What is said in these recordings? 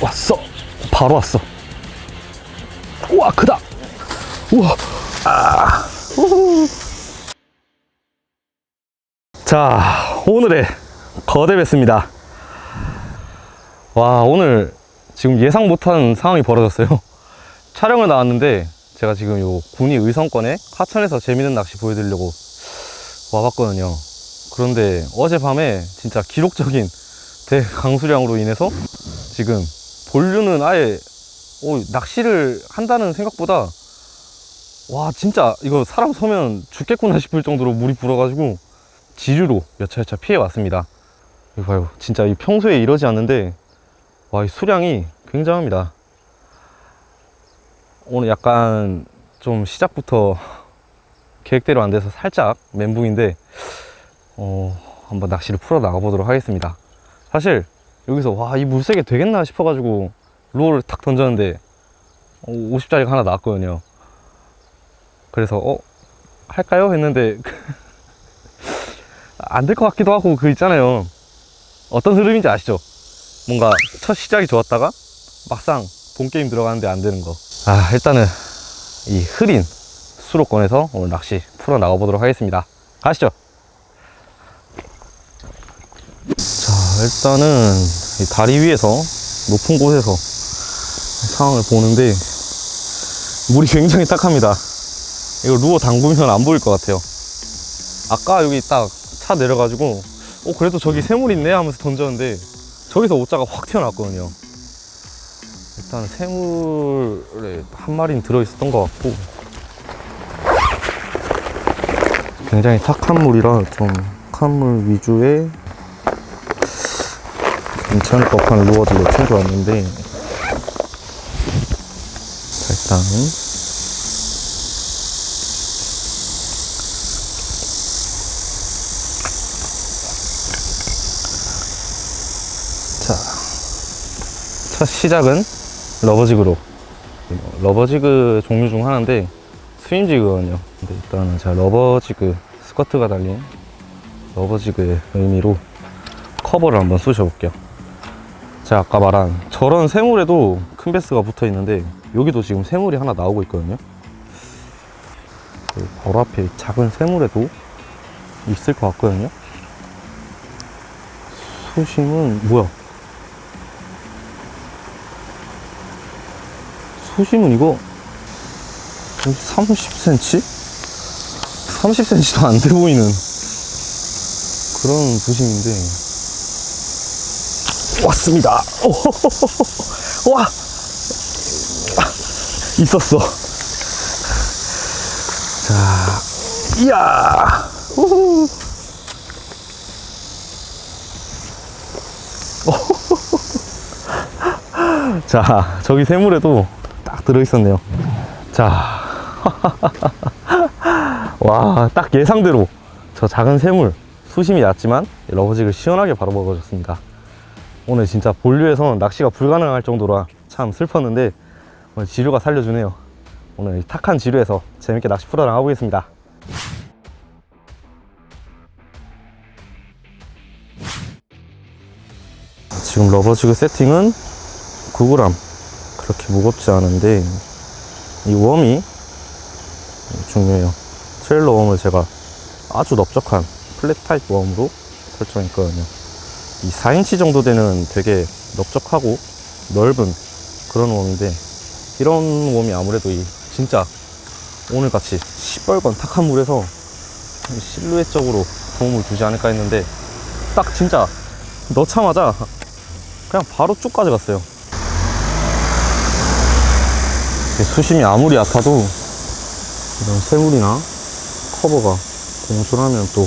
왔어. 바로 왔어. 우와, 크다. 우와. 아. 우후. 자, 오늘의 거대 배스입니다. 와, 오늘 지금 예상 못한 상황이 벌어졌어요. 촬영을 나왔는데 제가 지금 요 군위 의성권에 하천에서 재밌는 낚시 보여드리려고 와봤거든요. 그런데 어젯밤에 진짜 기록적인 대강수량으로 인해서 지금 본류는 아예 오, 낚시를 한다는 생각보다 와 진짜 이거 사람 서면 죽겠구나 싶을 정도로 물이 불어가지고 지류로 여차여차 피해 왔습니다. 이거 봐요. 진짜 이 평소에 이러지 않는데 와 이 수량이 굉장합니다. 오늘 약간 좀 시작부터 계획대로 안 돼서 살짝 멘붕인데 어, 한번 낚시를 풀어 나가보도록 하겠습니다. 사실 여기서 와 이 물색이 되겠나 싶어가지고 루어를 탁 던졌는데 50짜리가 하나 나왔거든요. 그래서 어 할까요 했는데 안 될 것 같기도 하고 그 있잖아요. 어떤 흐름인지 아시죠? 뭔가 첫 시작이 좋았다가 막상 본 게임 들어가는데 안 되는 거. 아 일단은 이 흐린 수로권에서 오늘 낚시 풀어 나가 보도록 하겠습니다. 가시죠. 자 일단은 이 다리 위에서 높은 곳에서 상황을 보는데 물이 굉장히 딱합니다. 이거 루어 담그면 안 보일 것 같아요. 아까 여기 딱 차 내려가지고 어 그래도 저기 새물 있네 하면서 던졌는데 저기서 오자가 확 튀어나왔거든요. 일단 새물에 한 마리는 들어있었던 것 같고 굉장히 탁한 물이라 좀 탁한 물 위주의 괜찮을 법한 루어들로 챙겨왔는데 자, 일단 자, 첫 시작은 러버지그로. 러버지그 종류 중 하나인데 스윙지그거든요. 근데 일단은 제가 러버지그 스커트가 달린 러버지그의 의미로 커버를 한번 쑤셔볼게요. 제가 아까 말한 저런 새물에도 큰 베스가 붙어 있는데 여기도 지금 새물이 하나 나오고 있거든요. 그 바로 앞에 작은 새물에도 있을 것 같거든요. 수심은 뭐야? 수심은 이거 30cm? 30cm도 안 돼 보이는 그런 부심인데 왔습니다. 오호호호호. 와 아, 있었어. 자, 이야. 자, 저기 새물에도 딱 들어있었네요. 자, 와, 딱 예상대로 저 작은 새물 수심이 얕지만 러버직을 시원하게 바로 먹어줬습니다. 오늘 진짜 본류에서 낚시가 불가능할 정도라 참 슬펐는데 오늘 지류가 살려주네요. 오늘 이 탁한 지류에서 재밌게 낚시 풀어 나가보겠습니다. 지금 러버지그 세팅은 9g 그렇게 무겁지 않은데 이 웜이 중요해요 트레일러 웜을 제가 아주 넓적한 플랫 타입 웜으로 설정했거든요 이 4인치 정도 되는 되게 넓적하고 넓은 그런 웜인데 이런 웜이 아무래도 이 진짜 오늘같이 시뻘건 탁한 물에서 실루엣적으로 도움을 주지 않을까 했는데 딱 진짜 넣자마자 그냥 바로 쭉 가져갔어요. 수심이 아무리 얕아도 이런 새물이나 커버가 공존하면 또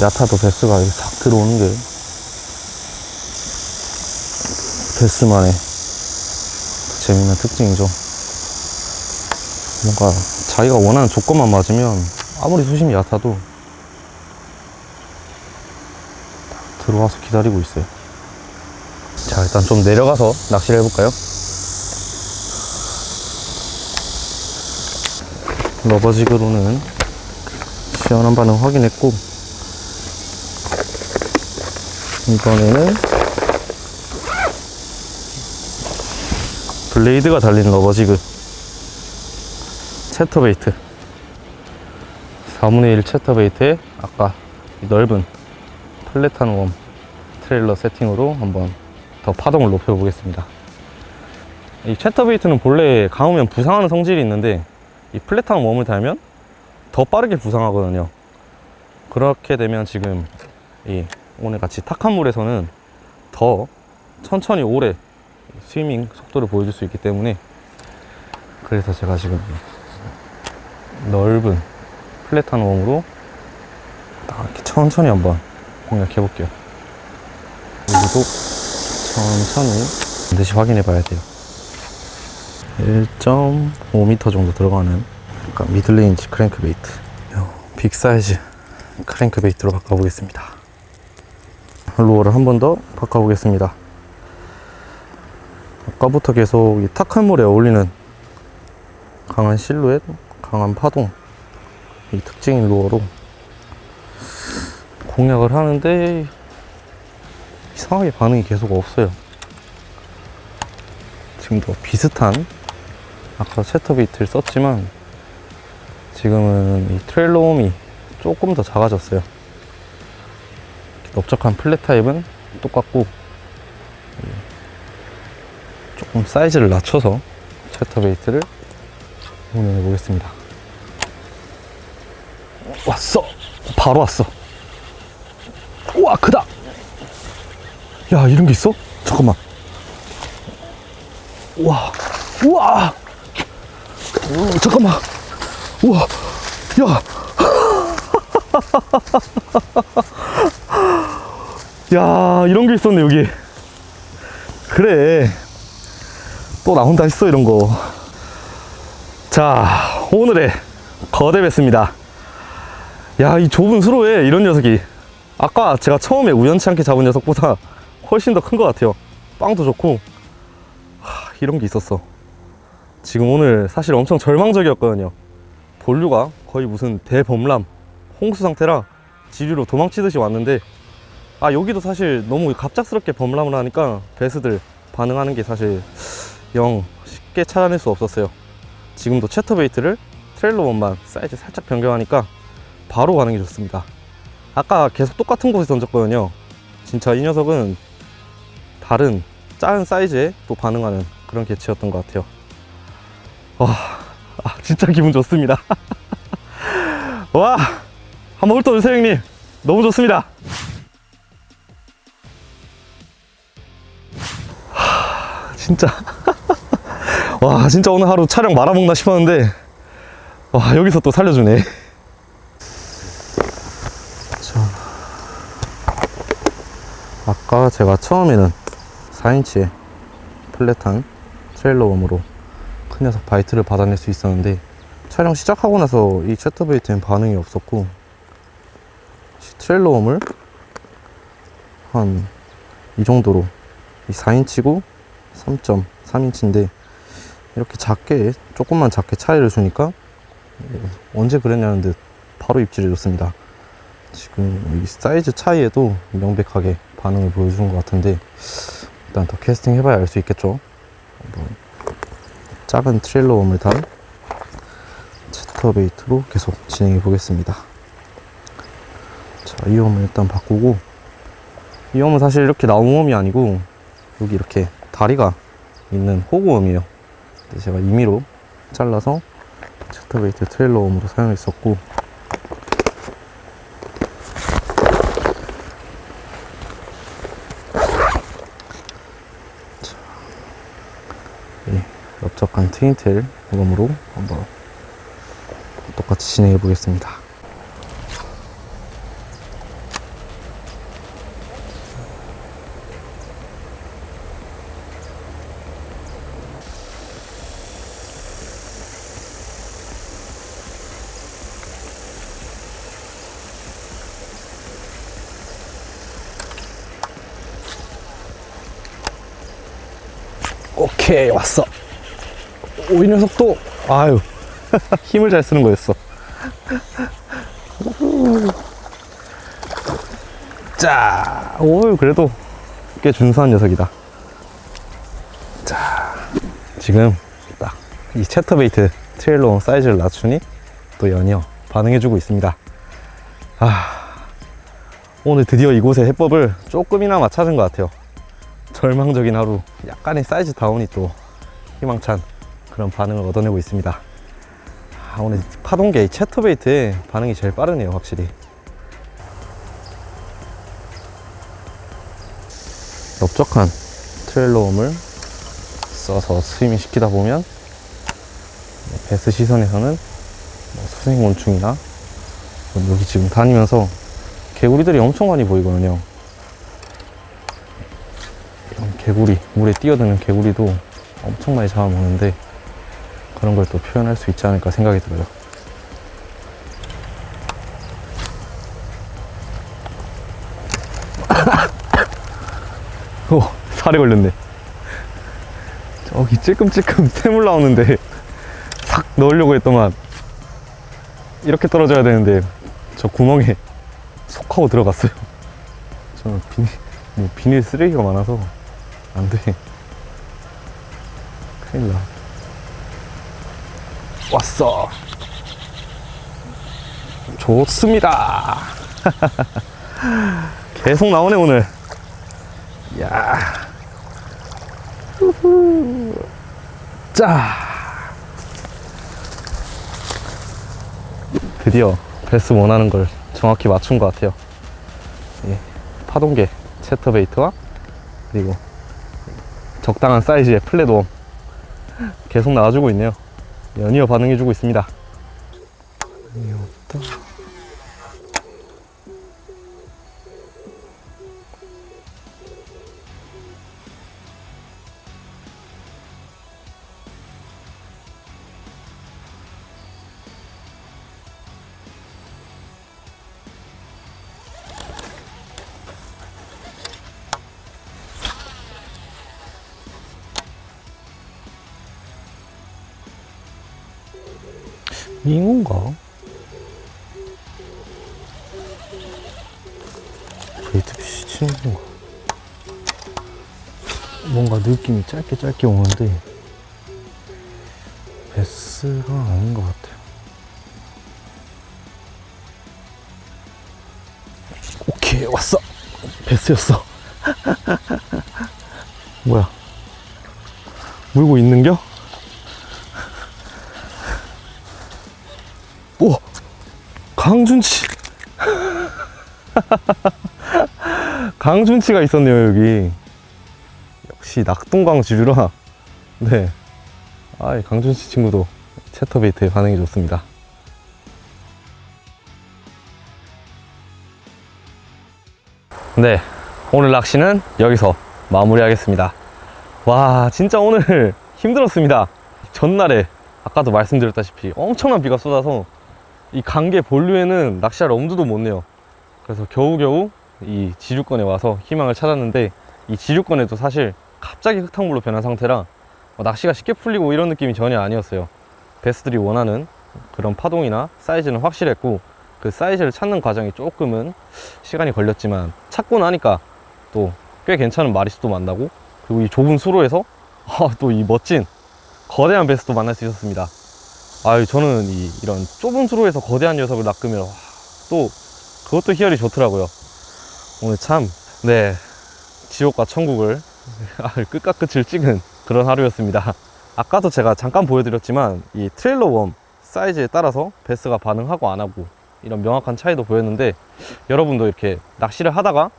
얕아도 베스가 싹 들어오는 게 베스만의 재밌는 특징이죠. 뭔가 자기가 원하는 조건만 맞으면 아무리 수심이 얕아도 들어와서 기다리고 있어요. 자, 일단 좀 내려가서 낚시를 해볼까요? 러버지그로는 시원한 반응 확인했고, 이번에는 블레이드가 달린 러버지그. 채터베이트. 4분의 1 채터베이트에 아까 넓은 플랫한 웜 트레일러 세팅으로 한번 더 파동을 높여보겠습니다. 이 채터베이트는 본래 감으면 부상하는 성질이 있는데 이 플랫한 웜을 달면 더 빠르게 부상하거든요. 그렇게 되면 지금 이 오늘 같이 탁한 물에서는 더 천천히 오래 스위밍 속도를 보여줄 수 있기 때문에 그래서 제가 지금 넓은 플랫한 웜으로 딱 이렇게 천천히 한번 공략해 볼게요. 여기도 천천히 반드시 확인해 봐야 돼요. 1.5m 정도 들어가는 약간 미들레인지 크랭크베이트. 요빅 사이즈 크랭크베이트로 바꿔보겠습니다 루어를 한 번 더 바꿔보겠습니다. 아까부터 계속 이 탁한 물에 어울리는 강한 실루엣, 강한 파동 이 특징인 루어로 공략을 하는데 이상하게 반응이 계속 없어요. 지금도 비슷한 아까 채터비트를 썼지만 지금은 이 트레일러홈이 조금 더 작아졌어요 넓적한 플랫 타입은 똑같고 조금 사이즈를 낮춰서 채터베이트를 운영해 보겠습니다. 왔어! 바로 왔어. 우와, 크다! 야, 이런 게 있어? 잠깐만. 우와, 우와! 우, 잠깐만. 우와, 야! 야, 이런 게 있었네, 여기. 그래. 또 나온다 했어 이런 거. 자 오늘의 거대 배스입니다. 야 이 좁은 수로에 이런 녀석이 아까 제가 처음에 우연치 않게 잡은 녀석보다 훨씬 더 큰 것 같아요. 빵도 좋고 하, 이런 게 있었어. 지금 오늘 사실 엄청 절망적이었거든요. 본류가 거의 무슨 대범람 홍수 상태라 지류로 도망치듯이 왔는데 아 여기도 사실 너무 갑작스럽게 범람을 하니까 배스들 반응하는 게 사실 영 쉽게 찾아낼 수 없었어요. 지금도 채터베이트를 트레일러원만 사이즈 살짝 변경하니까 바로 반응이 좋습니다. 아까 계속 똑같은 곳에 던졌거든요. 진짜 이 녀석은 다른 작은 사이즈에 또 반응하는 그런 개체였던 것 같아요. 와, 아, 진짜 기분 좋습니다. 와, 한번 훑어주세요, 형님. 너무 좋습니다. 진짜. 와 진짜 오늘 하루 촬영 말아먹나 싶었는데 와 여기서 또 살려주네 자 아까 제가 처음에는 4인치의 플랫한 트레일러 웜으로 큰 녀석 바이트를 받아낼 수 있었는데 촬영 시작하고 나서 이 채터베이트엔 반응이 없었고 트레일러 웜을 한 이 정도로 이 4인치고 3.3인치인데 이렇게 작게 조금만 작게 차이를 주니까 언제 그랬냐는 듯 바로 입질해 줬습니다. 지금 이 사이즈 차이에도 명백하게 반응을 보여주는 것 같은데 일단 더 캐스팅 해봐야 알 수 있겠죠? 작은 트레일러 웜을 단 채터 베이트로 계속 진행해 보겠습니다. 자이 웜을 일단 바꾸고 이 웜은 사실 이렇게 나온 웜이 아니고 여기 이렇게 다리가 있는 호구웜이에요. 근데 제가 임의로 잘라서 채터베이트 트레일러 웜으로 사용했었고 넓적한 트윈테일 웜으로 한번 똑같이 진행해 보겠습니다 오케이 왔어 오 이 녀석도 아유 힘을 잘 쓰는 거였어 자, 오 그래도 꽤 준수한 녀석이다. 자, 지금 딱 이 채터베이트 트레일러 사이즈를 낮추니 또 연이어 반응해주고 있습니다. 아, 오늘 드디어 이곳의 해법을 조금이나마 찾은 것 같아요. 절망적인 하루, 약간의 사이즈 다운이 또 희망찬 그런 반응을 얻어내고 있습니다. 아, 오늘 파동계 이 채터베이트의 반응이 제일 빠르네요, 확실히. 넓적한 트레일러홈을 써서 스위밍 시키다 보면 뭐 베스 시선에서는 뭐 수생곤충이나 뭐 여기 지금 다니면서 개구리들이 엄청 많이 보이거든요. 개구리, 물에 뛰어드는 개구리도 엄청 많이 잡아먹는데 그런 걸 또 표현할 수 있지 않을까 생각이 들어요. 오, 살에 걸렸네. 저기 찔끔찔끔 샘물 나오는데 싹 넣으려고 했더만 이렇게 떨어져야 되는데 저 구멍에 속 하고 들어갔어요. 저는 비닐, 뭐 비닐 쓰레기가 많아서 안 돼. 큰일 나. 왔어. 좋습니다. 계속 나오네, 오늘. 야. 후후. 자. 드디어 베스 원하는 걸 정확히 맞춘 것 같아요. 예, 파동계 채터베이트와 그리고 적당한 사이즈의 플랫웜 계속 나와주고 있네요. 연이어 반응해주고 있습니다. 잉어인가? 치는 건가? 뭔가 느낌이 짧게 짧게 오는데 베스가 아닌 것 같아요. 오케이 왔어. 베스였어. 뭐야? 물고 있는겨? 강준치! 강준치가 있었네요, 여기. 역시 낙동강 지류라. 네. 아이, 강준치 친구도 채터베이트에 반응이 좋습니다. 네. 오늘 낚시는 여기서 마무리하겠습니다. 와, 진짜 오늘 힘들었습니다. 전날에 아까도 말씀드렸다시피 엄청난 비가 쏟아서 이 강계 본류에는 낚시할 엄두도 못 내요. 그래서 겨우겨우 이 지류권에 와서 희망을 찾았는데 이 지류권에도 사실 갑자기 흙탕물로 변한 상태라 어, 낚시가 쉽게 풀리고 이런 느낌이 전혀 아니었어요. 베스들이 원하는 그런 파동이나 사이즈는 확실했고 그 사이즈를 찾는 과정이 조금은 시간이 걸렸지만 찾고 나니까 또 꽤 괜찮은 마리수도 만나고 그리고 이 좁은 수로에서 또이 멋진 거대한 베스도 만날 수 있었습니다. 아유 저는 이, 이런 좁은 수로에서 거대한 녀석을 낚으면 와, 또 그것도 희열이 좋더라고요. 오늘 참 네 지옥과 천국을 끝과 끝을 찍은 그런 하루였습니다. 아까도 제가 잠깐 보여드렸지만 이 트레일러 웜 사이즈에 따라서 베스가 반응하고 안 하고 이런 명확한 차이도 보였는데 여러분도 이렇게 낚시를 하다가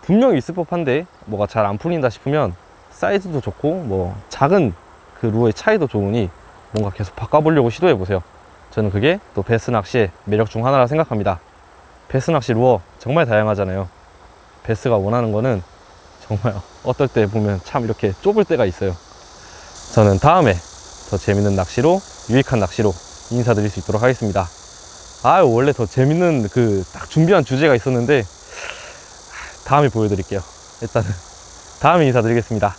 분명히 있을 법한데 뭐가 잘 안 풀린다 싶으면 사이즈도 좋고 뭐 작은 그 루어의 차이도 좋으니 뭔가 계속 바꿔보려고 시도해 보세요. 저는 그게 또 베스 낚시의 매력 중 하나라 생각합니다. 베스 낚시 루어 정말 다양하잖아요. 베스가 원하는 거는 정말 어떨 때 보면 참 이렇게 좁을 때가 있어요. 저는 다음에 더 재밌는 낚시로 유익한 낚시로 인사드릴 수 있도록 하겠습니다. 아 원래 더 재밌는 그 딱 준비한 주제가 있었는데 다음에 보여드릴게요. 일단은 다음에 인사드리겠습니다.